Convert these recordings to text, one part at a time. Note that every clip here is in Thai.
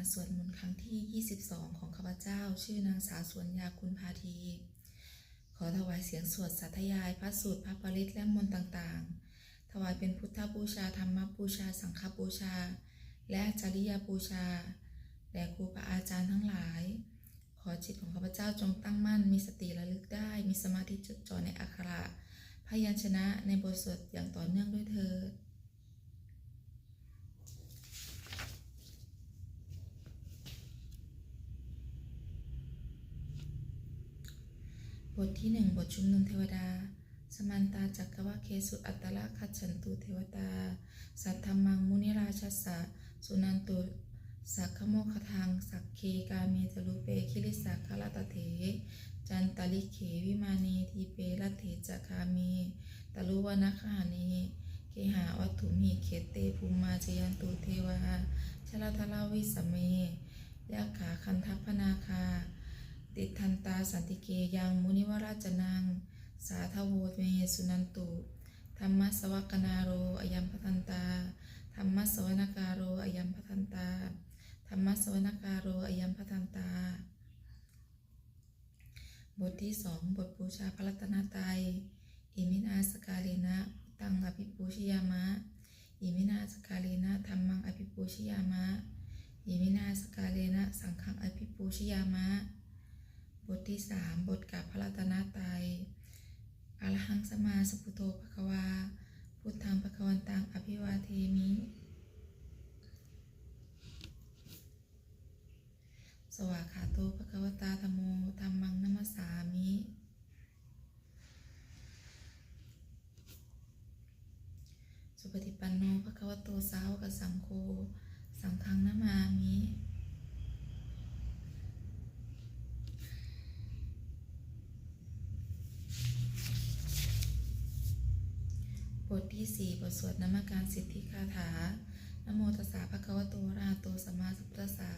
การสวดมนต์ครั้งที่ 22 ของข้าพเจ้า ชื่อนางสาวสวนยาคุณพาที ขอถวายเสียงสวดสาธยายพระสูตรพระปริตและมนต์ต่างๆ ถวายเป็นพุทธบูชาธรรมบูชา สังฆบูชา และจริยบูชาแด่ครูบาอาจารย์ทั้งหลาย ขอจิตของข้าพเจ้าจงตั้งมั่น มีสติระลึกได้ มีสมาธิจดจ่อในอักขระพยัญชนะในบทสวดอย่างต่อเนื่องด้วยเถิด บทที่หนึ่งบทชุมนุมเทวดา สมันตาจักรวะเคสุอัตตละคัจฉันตุเทวตา สัทธรรมังมุนิราชสสะสุนันตุสักขโมคทังสักเคกาเมจลุเปคิริสักขลตเถ จันตลิเขวิมาเนทีเปรเถจักคาเมตลุวนาคาเนเคหาวัตถุมิเขตเตภูมาจยันตุเทวาชลทลาวิสเมยะขาคันทัพนาคา ติทันตาสันติเกยังมุนิวราชนังสาทโวเมสุนันตุ ธรรมสวกนาโรอยัมพทันตา ธรรมสวนการโรอยัมพทันตา ธรรมสวนการโรอยัมพทันตา บทที่สองบทบูชาพระรัตนตรัย อิมินาสกาเลนะพุทธังอภิปูชยามะ อิมินาสกาเลนะธรรมังอภิปูชยามะ อิมินาสกาเลนะสังฆังอภิปูชยามะ บทที่สามบทกับพระรัตนตรัยอรหังสมาสพุโธภควา พุทธังภควันตังอภิวาเทมิ สวากขาโตภควตาธโมธรรมังนัมสสามิ สุปฏิปันโนภควโตสาวกสังโฆ สังฆังนามามิ บทที่สี่บทสวดนมัการสิทธิคาถานโมตัสสะภะคะวะโตระหะโตสัมมาสัมพุทธัสสะ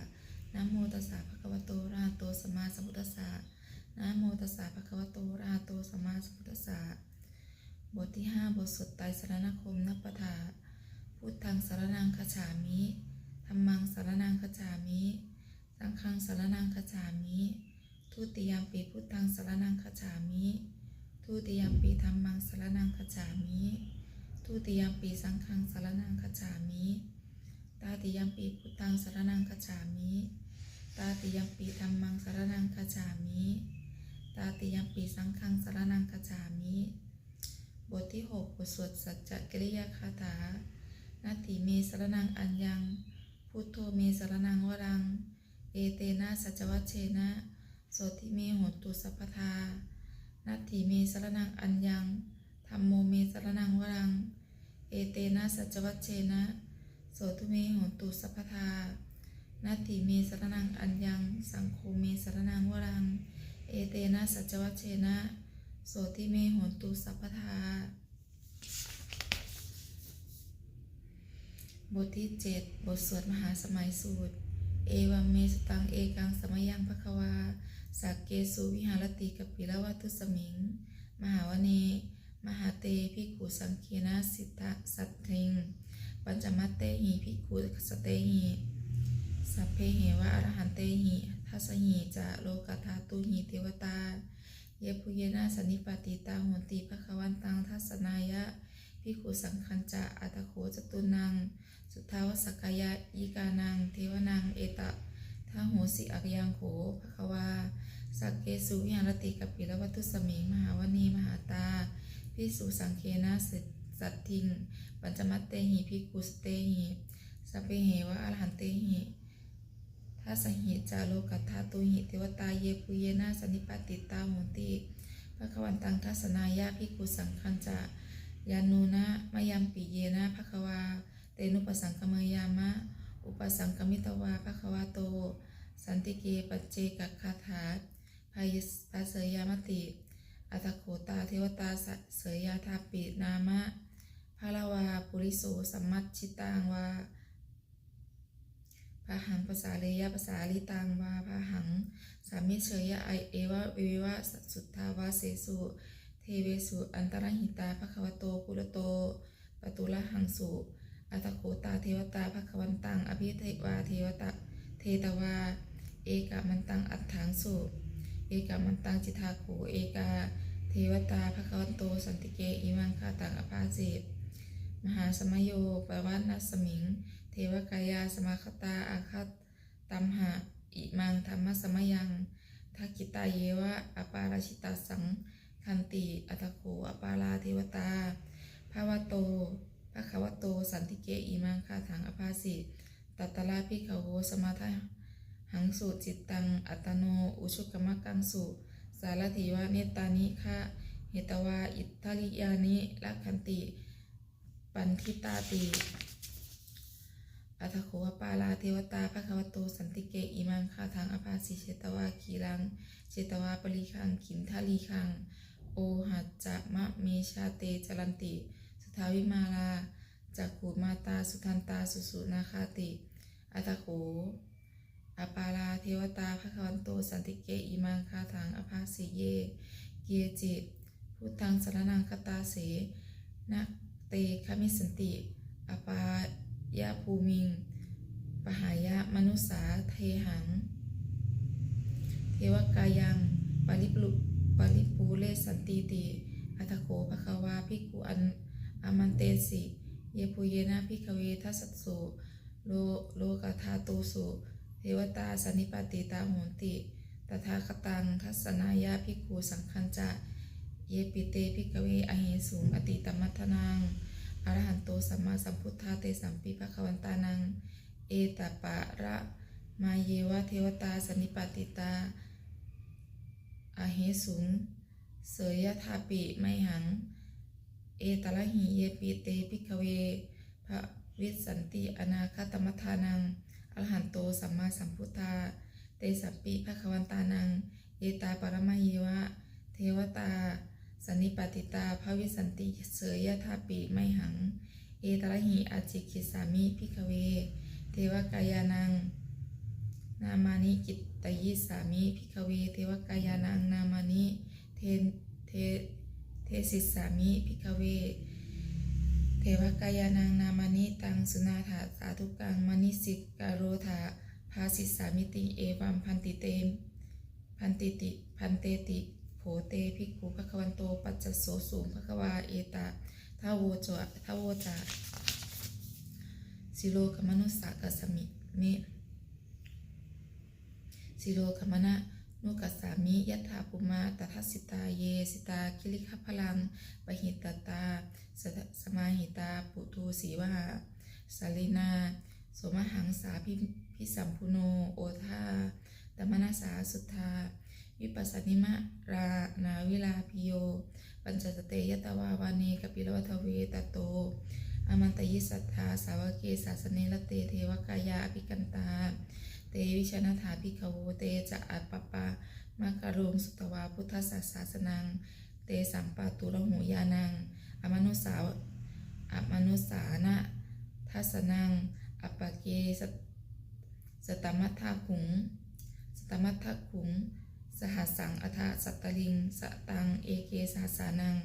นโมตัสสะภะคะวะโตระหะโตสัมมาสัมพุทธัสสะนโมตัสสะภะคะวะโตระหะโตสัมมาสัมพุทธัสสะบทที่ห้าบทสวดไตรสรณคมนัปปทาพุทธังสารนังคจฉามิธัมมังสารนังคจฉามิสังฆังสารนังคจฉามิทุติยามปีพุทธังสารนังคจฉามิทุติยามปีธัมมังสารนังคจฉามิ ทุติยมปีสังฆังสารนังคจฉามิตาติยมปีพุทธังสารนังคจฉามิ ตาติยมปีธัมมังสารนังคจฉามิ ตาติยมปีสังฆังสารนังคจฉามิ บทที่หกบทสวดสัจจกิริยาคาถานาติเมสารนังอัญญัง พุทโธเมสารนังวรัง เอเตนะสัจวัชเชนะโสติเมโหตุสัพพทานัตถิเมสารนังอัญญัง รรมโมเมสรนังวรัง เอเตนะสัจวัชเชนะ โสตุเมโหตุสัพพทานัตถิเมสรนังอัญญัง สังโฆเมสรนังวรัง เอเตนะสัจวัชเชนะ โสติเมโหตุสัพพทาบทที่เจ็ดบทสวดมหาสมัยสูตร เอวัมเมสตังเอกังสมยังภควาสักเกสุวิหารติกปิละวัตุสมิง มหาวเน มหาเตภิกขุสังเคีนะสิทธะสัตถิง ปัญจมัตเตหิภิกขุสเตหิสัพเพเหวะอรหันเตหิทัสหิจะโลกธาตุหิเทวตา เยปุเยนะสนนิปติตาโหนติภควันตังทัสนายะภิขุสังคัญจะอัตโขจตุนัง สุทาวสกายะยิกานัง เทวนัง เอตะทาโหสิอักยังโขภควาสักเกสุวิหารติกับปิละวัตุสมิงมหาวณีมหาตา พิสุสังเคนะสิสัตทิง ปัญจมัตเตหิพิกุสเตหิสัพเพเหวะอรหันเตหิทัสหิจาโลกัตถาตุหิเทวตาเยปุเยนะสนนิปติตาโหติภควันตังทัสนายะพิกุสังคัญจะยานูนะมายัมปิเยนะภควา เตนุปสังกมยามะ อุปสังกมิตวาภควาโต สันติเกปัจเจกคาถาพายตาเสยยามติ อัตโขตาเทวตาเสยยาทาปินามะพาลาวาปุริโสสัมมัชชิตังวาพาหังภาษาเลยะภาษาลิตังวาพาหัง สามิเชยยะไอเอวะวิวะสุทธาวาเสสุเทเวสุอันตรหิตาภควโตปุรโตปตุละหังสุอัตโขตาเทวตาภควันตังอภิเทวาเทวตาเทเทตวา เอกามันตังอัฏฐังสุ เอกามันตังจิตาโขเอกาเทวตาภควันโตสันติเกอิมังคาตังอภาสิมหาสมโยปวัตนัสมิง เทวกายาสมาคตาอาคตตัมหะอิมังธรรมสมยังทักิตาเยวะอปาราชิตาสังคันติอัตโขอปาราเทวตาภาวโตภควโต สันติเกอิมังคาถังอภาสิตัตตลาภิกขโวสมาทา หังสุจิตตัง อัตโน อุชุกมะกังสุ สารถิวะเนตานิคะเหตวา อิทธริยานิลักขันติ ปันทิตาติอัตโขวปาลาเทวตาภควโตสันติเกอิมังคาทางอภาสิเชตวาคีรังเชตวาปริคังขินทาลีคัง โอหัจจะมะเมชาเตจรันติ สุทาวิมาลาจักขูมาตาสุทันตาสุสุนาคาติ อัตโข อปาลาเทวตาภควันโตสันติเกอิมังคาทางอภาสิเย เกียจิตพุทธังสรนังคตาเสนักเตคมิสันติ อปายะภูมิง ปหายะมนุสาเทหัง เทวกายังปริปลุปริปูเลสันติติอัตโขภควาภิกุอันอามันเตสิ เยปุเยนะภิกเวทัสสุโลโลกธาตุสุ เทวตาสันนิปติตาโหติ ตถาคตัง ทัศนายาภิกขุสังคัญจะ เยปิเตภิกเวอเหสุงอติตมัทนังอรหันโตสัมมาสัมพุทธาเตสัมปิภะควันตานัง เอตปะระมาเยวะเทวตาสันนิปติตาอเหสุงเสยยธาปิไมหัง เอตละหิเยปิเตภิกเวพระวิสสันติอนาคตมัทานัง อรหันโตสัมมาสัมพุทธา เตสัมปิภะควันตานังเอตาปรมาเยวะ เทวตา สันนิปติตาภวิสันติเสยยธาปิไมหัง เอตระหิอาจิคิสามิพิกเว เทวกายานัง นามานิกิตตยิสามิพิกเว เทวกายานังนามานิเทเทเทสิสามิพิกเว เทวกายานังนามานิตังสุนาถาสาธุกังมณิสิกาโรธาภาสิสามิติเอวัมพันติเตมพันติติพันเตติโผเตภิกขุภควันโตปัจจโสสูงภควาเอตาทาโวจวะทาโวจาสิโลกมนุสสะกัสสมิเมสิโลกมนะ นุกัสสามิยัตถาปุมาตทัสสิตาเย สิตาคิลิขพลังปหิตตาสสมาหิตาปุตูสีวหาสาลินา สมหังสาพิพิสัมพุโนโอทาตมนาสาสุทธา วิปัสสนิมะรานาวิลาพิโย ปัญจสเตยตวาวาเนกปิลวัทเวตโต อมันตยิสัทธาสาวกเกสาสเนลเตเทวกายาอภิกันตา เตวิชนะถาภิกขโวเตจะอัปปปามาการุงสุตวาพุทธศาสสนัง เตสัมปาตุระหูยานัง อมนุสาวอมนุสานะทัสนัง อปปเกสตสตมัทธาขุง สตมัทธาขุง สหัสังอัฏฐสัตตลิง สตัง เอเกสหสานัง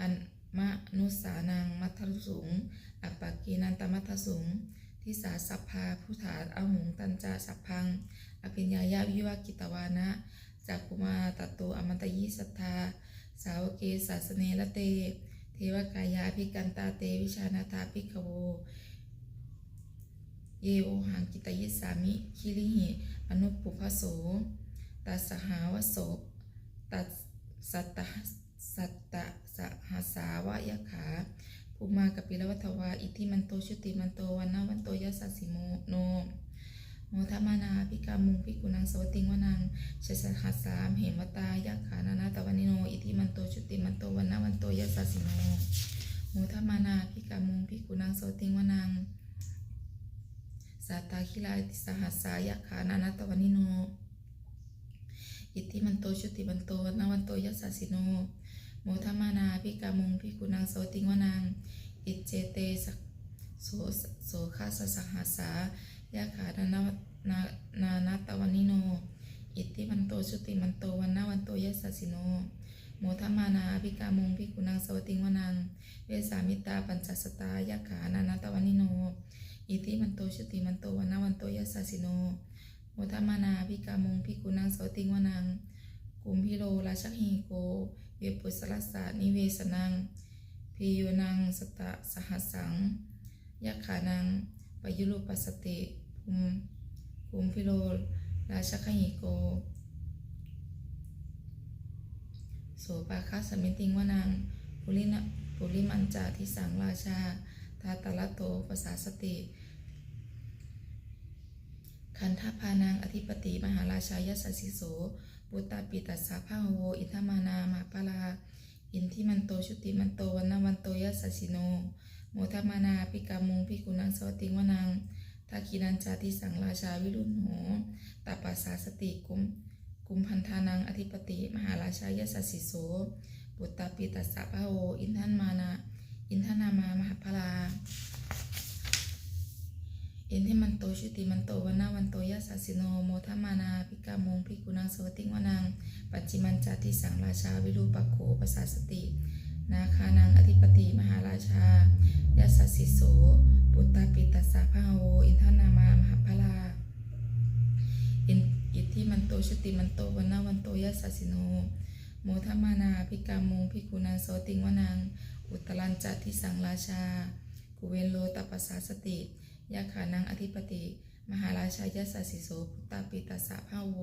อันมะนุสานัง มัทธสุง อปปกกีนันตมัทธสุง ทิสาสัพพาผู้ฐานอหงตันจาสัพพัง อภิญญายาวิวากิตวานะจากกุมาตโตอมันตยิสัทธา สาวเกสาสเนละเต เทวกายาภิกันตาเตวิชานาตาภิกขโว เยโอหังกิตยิสามิ คิริหิ อนุปปุพโส ตัสหาวโสตัสสัตตสัตตสหสสาวะยะขา ภูมากปิลวัทวาอิทิมันโตชุติมันโตวันนาวันโตยัสสสิโมโนโมทมานาพิกามุงพิกุนังสวติงวนังชสหัสสามเหมตายะขานานาตวันิโนอิทิมันโตชุติมันโตวันนาวันโตยัสสสิโนโมทมานาพิกามุงพิกุนังสวติงวนังสัตตาคิลาติสหัสสายะขานานาตวันิโนอิทิมันโตชุติมันโตวันนาวันโตยัสสสิโน โมทมานาพิกามุงพิกุนังโสติงวนังอิจเจเตสักโสโสคาสสหัสายะขานานานานานาตวันิโน อิทธิมันโตชุติมันโตวันนาวันโตยัสสสิโนโมทมานาพิกามุงพิกุนังโสติงวนัง เวสามิตาปัญจสตายะขานานาตวันิโน อิทธิมันโตชุติมันโตวันนาวันโตยัสสสิโนโมทมานาพิกามุงพิกุนังโสติงวนังกุมพิโลราชหีโก เวปุสลัสสะนิเวสนังพิโยนังสตะสหัสังยักขานังปยุรุปัสติภูมิภูมิพิโลราชคหิโก โสปาคาสมิติงวนังปุรินะปุริมันจาทิสังราชาทาตละโตภาษาสติคันทพานังอธิปติมหาราชายสสสิโส ปุตตาปิตัสสะพะโว อิทมานามาปาลา อินทิมันโตชุติมันโตวันนวันโตยัสสสิโน โมทมานาพิกามุงพิกุนังสวติงวนังทักขินันจาติสังราชาวิรุณโหตาปัสสาสติกุมกุมพันธานังอธิปติ มหาราชายสสสิโสปุตตาปิตัสสะพะโว อินทันมานา อินทนามามหา พลาอินทิมันโตชุติมันโตวันนาวันโตยัสสสิโนโมทมานาพิกามงพิกุนังสวติงวนังปัจจิมันจาติสังราชาวิรูปโขปสาสติ นาคานังอธิปติมหาราชายัสสสิโสปุตตาปิตัสสะพะโวอินทนามามหาพลาอินอิทธิมันโตชุติมันโตวันนาวันโตยัสสสิโนโมทมานาพิกามงพิกุนังโสติงวนังอุตลันจัติสังราชากุเวนโลตปัสสาสติ ยาขานังอธิปติ มหาราชายัสสสิโสพุตตาปิตัสะพะโว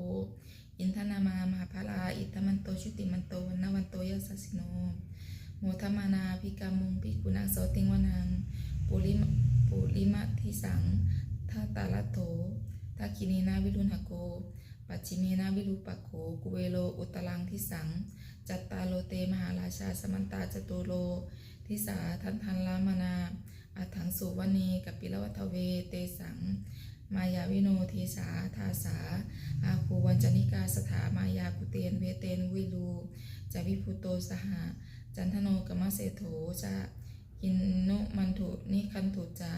อินทนามามหาพลาอิทธมันโตชุติมันโตวันนาวันโตยัสสสิโนโมทมานาพิกามุงพิกุนังโสติงวนังปุริมปุริมะทิสังทัตตาลโตทักินีนาวิรุณหโก ปัจฉิเมนาวิรูปักโขกุเวโลอุตลังทิสัง จัตตาโลเตมหาราชาสมันตาจตุโลทิสาทันทันลามนา อัถังสุวเนกับปิลวัทเวเตสัง มายาวิโนเทสาทาสา อาคูวันจนิกาสถามายากุเตนเวเตนวิลูจาวิพุโตสหจันทโนกมะเสโถจะกินนุมันถุนิคันถุจะ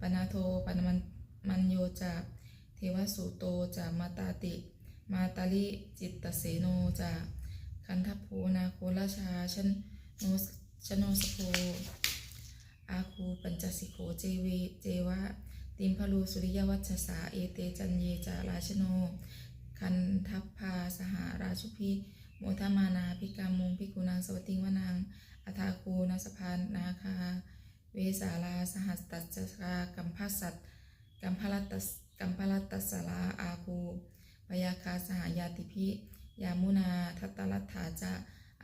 ปนาโทปนมันมันโยจะเทวสุโตจะมาตาติ มาตาลิจิตตเสโนจะคันทัพโพนาโคราชาชนโนชโนสโพ อาคูปัญจสิโขเจเวเจวะติมพลูสุริยวัชสาเอเตจันเยจาราชโน คันทัพพาสหาราชุพิโมทมานาพิกามุงพิกุนางสวัติงวนางอัทาคูนาสพานนาคา เวสาลาสหัสตัสสากัมพัสสัตกัมพลัตตสกัมพลัตตสลาอาคูปยาคาสหายาติพิ ยามุนาทัตตลัตถาจะ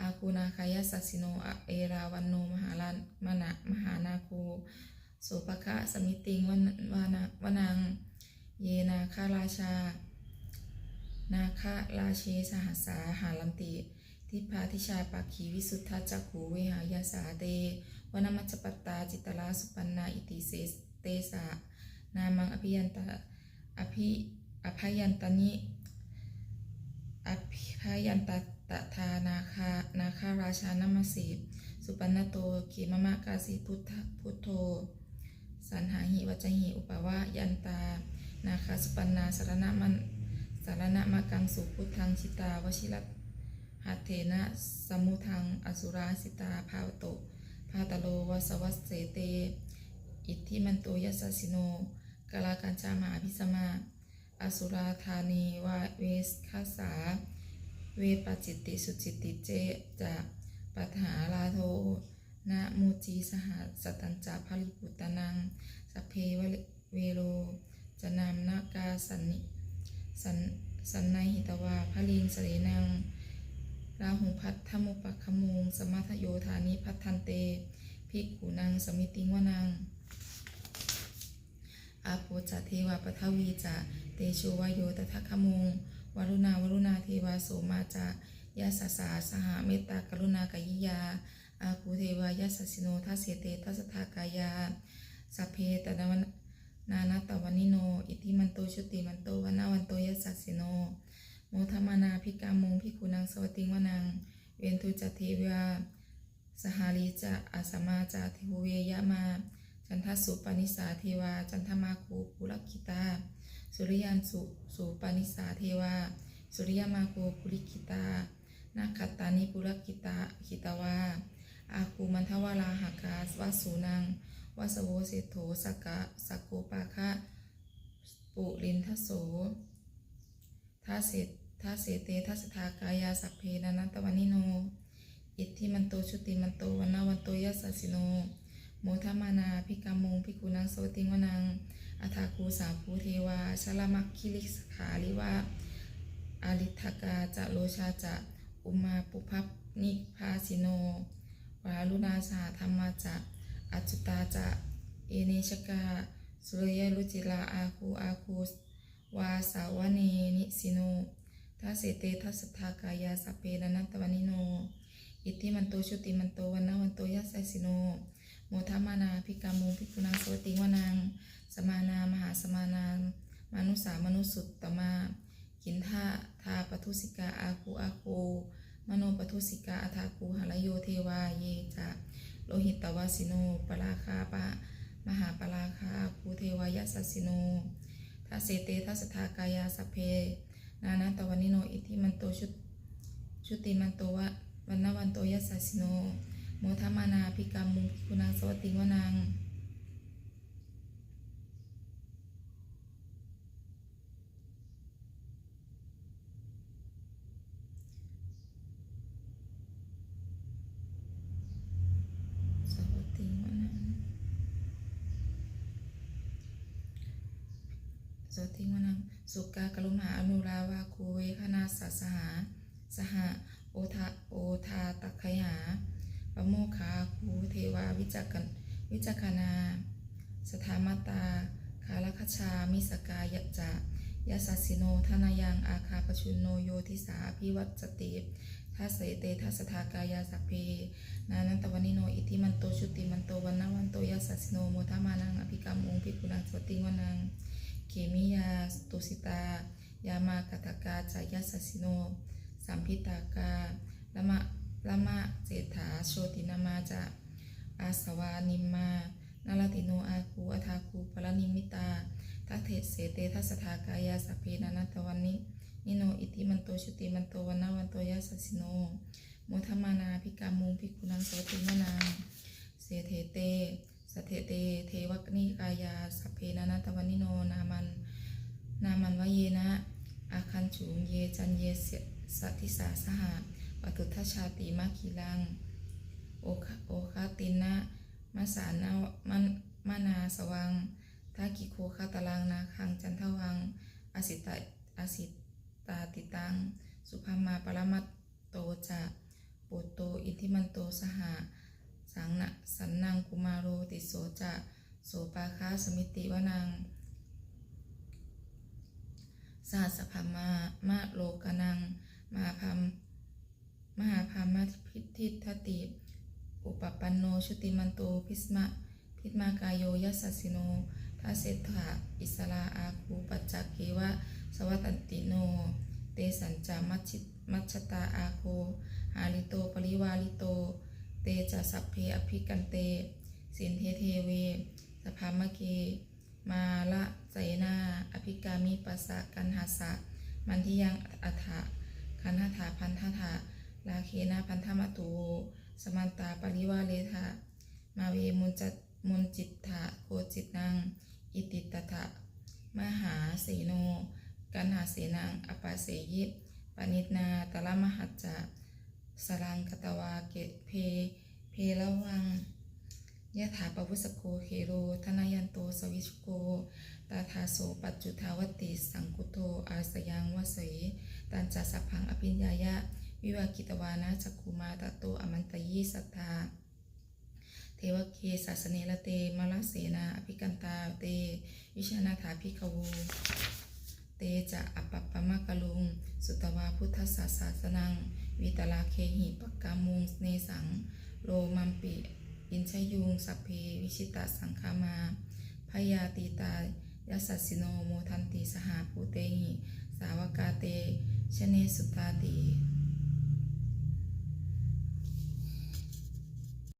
อาคูนาคายาสัสิโนอะเอราวันโนมหาลานมณะมหานาคูโสภคะสมิติงวันวานะวนังเยนาคาราชา นาคาราเชสหัสาหาลันติ ทิพาทิชาปักขีวิสุทธาจักขูเวหายาสาเตวนามัจปตตาจิตตลาสุปันนาอิติเสเตสะนามังอภิยันตะอภิอภัยันตนิอภิพยันต ตะทานาคานาคาราชานามสีสุปันนโตขีมมะกาสีพุทธพุทโธ สันหาหิวัจหิอุปวะยันตา นาคาสุปันนาสารณะมันสารณะมากังสุพุทธังชิตาวชิรัตหัตเถนะสมุทังอสุราสิตาภาวโตภาตโลวสวัสเสเต อิทธิมันโตยัสสิโนกาลากัญจามาพิสมา อสุราธานีวาเวสคาสา เวปจิตติสุจิตติเจจะปัฏหาลาโทนะมูจีสหสตัญจาภริปุตตนังสเพวเวโรจะนามนากาสันนิสันสันในหิตวาพลิงสเรนังราหุพัทธมุปคมุงสมัทโยธานิพัทธันเตภิกขุนังสมิติงวนังอาโปจะเทวาปทวีจะเตโชวโยตทัคมุง วรุณาวรุณาเทวาโสมาจะยาสสาสหเมตตากรุณากายิยา อาคูเทวายาสสิโนทัสเสเตทัสทากายาสัพเพตนวันนานาตวันิโน อิติมันโตชุติมันโตวนาวันโตยสสสิโน โมทมานาพิกามงพิกุนังสวติงวนัง เวนทุจเทวาสหาลีจะอาสมาจะเทวเวยะมา จันทสุปานิสาเทวา จันทมาคูปุรกิตา สุริยันสุสุปานิสาเทวา สุริยมาโคปุริกิตานาคตานิปุรกิตาคิตาวาอาคูมันทวาลาหากาสวาสูนังวาสโวเสโถสกะสกโกปาคะปุรินทโสทาเสทาเสเตทัสทากายาสัพเพนันตวันิโน อิทธิมันโตชุติมันโตวันนาวันโตยัสสิโนโมทมานาพิกามุงพิกุนังโสวติงวนัง อัฐาคูสาภูเทวาชลมักคิลิสขาลิวาอาลิทกาจะโลชาจะอุมาปุพับนิพาสิโนวาลุนาสาธรรมาจะอัจุตาจะเอเนชกาสุรยลุจิลาอาคูอาคูวาสาวเนนิสิโนทัสเสเตทัสสทากายาสเพนันตวันิโน อิทธิมันโตชุติมันโตวันนาวันโตยัสไสสิโน โมทามานาพิกามุพิกุณังสวติงวนัง สมานามหาสมานามนุสามนุสุตตมากินทาทาปทุสิกาอาคูอาคูมโนปทุสิกาอัฐาคูหะระโยเทวาเยจะโลหิตตวาสิโนปราคาปะมหาปราคาภูเทวายสสสิโนทัสเสเตทัสทากายาสเพ นานาตวันิโนอิทิมันโตชุชุติมันโตวะวันนาวันโตยัสสิโนโมทมานาพิกามุพิกุณังสวัติวนัง สวัสดีวันนั้นสวัสดีวันนั้น สุกากลุมหาอนุราวาคูเวคณาสัสหา สหะโอทาโอทาตักไคหาปโมคาคูเทวาวิจักกันวิจักนา สถามตาคาลคชามิสกายะจะยาสัสิโนทนายังอาคาปชุนโนโยทิสาพิวัตสติทัสเสเตทัสทากายาสัพเพนานันตวันิโนอิทิมันโตชุติมันโตวันนวันโตยัสสสิโนโมทามานังอภิกรรมองพิกุลังสติงวนัง เขมิยาตุสิตายามากัตกาจายัสสิโน สัมพิตากาละมะละมะเจถาโชตินามาจะอาสวานิมมา นาลติโนอาคูอัทาคูปรนิมิตาทัเทเสเตทัสทากายาสเพนานันตวันนินิโนอิทิมันโตชุติมันโตวันนาวันโตยัสสิโนโมทมานาพิกามุงพิกุนังโสติมนาเสเทเต สเทเตเทวกนิกายาสัพเพนานาตวันิโนนามันนามันวเยนะ อาคันฉุงเยจันเยเสสัติสาสหะปตุทชาติมาคีลัง โอคโอคาตินะมาสานามันมานาสวังทากิโคคาตลังนาคังจันทวังอสิตาอสิตาติตัง สุภามาปรมัตโตจะปุตโต อิทิมันโตสหะ สังนะสันนังกุมารโรติโสจะโสปาคาสมิติวนังสหัสภามามะโลกนัง มาพัมมหาพามาพิทิทติ อุปปันโนชุติมันโตพิสมะพิสมากายโยยัสสิโนทัสเสถาอิสลาอาคูปัจจกเกวะ สวัตันติโน เตสัญจามัชชิมัชชตาอาโคหาลิโต ปริวาลิโต เตจะสัพเพอภิกันเต สินเทเทเว สภามะเก มาละไสนา อภิกามิปัสสะกันหาสะ มันทิยังอัฏฐะคันหถาพันธถาลาเคนาพันธมตุโวสมันตาปริวาเลทะมาเวมุนจัตมุนจิตถะโคจิตนัง อิติตถะมหาเสโน กันหาเสนังอปาเสยิปนิตนาตละมหัจจะ สรังกตวาเกตเพ เพละวังยะถาปวุสโกเคโรธนายันโตสวิชโก ตาทาโสปัจจุทาวติ สังกุโตอาสยังวเสยตันจัสพังอภิญญายะ วิวากิตวานาจักคุมาตโตอมันตยีสัทธาเทวเคสัสเนละเตมละเสนาอภิกันตาเต วิชนาถาภิกวูเตจะอปปปมะกะลุง สุตวาพุทธศาสสนัง วิตลาเคหิปกกามุงเนสัง โลมัมปิอินชยุงสัพเพวิชิตาสังคามาพยาตีตายัสสิโนโมทันติสหาภูเตหิสาวกาเตชเนสุตาติ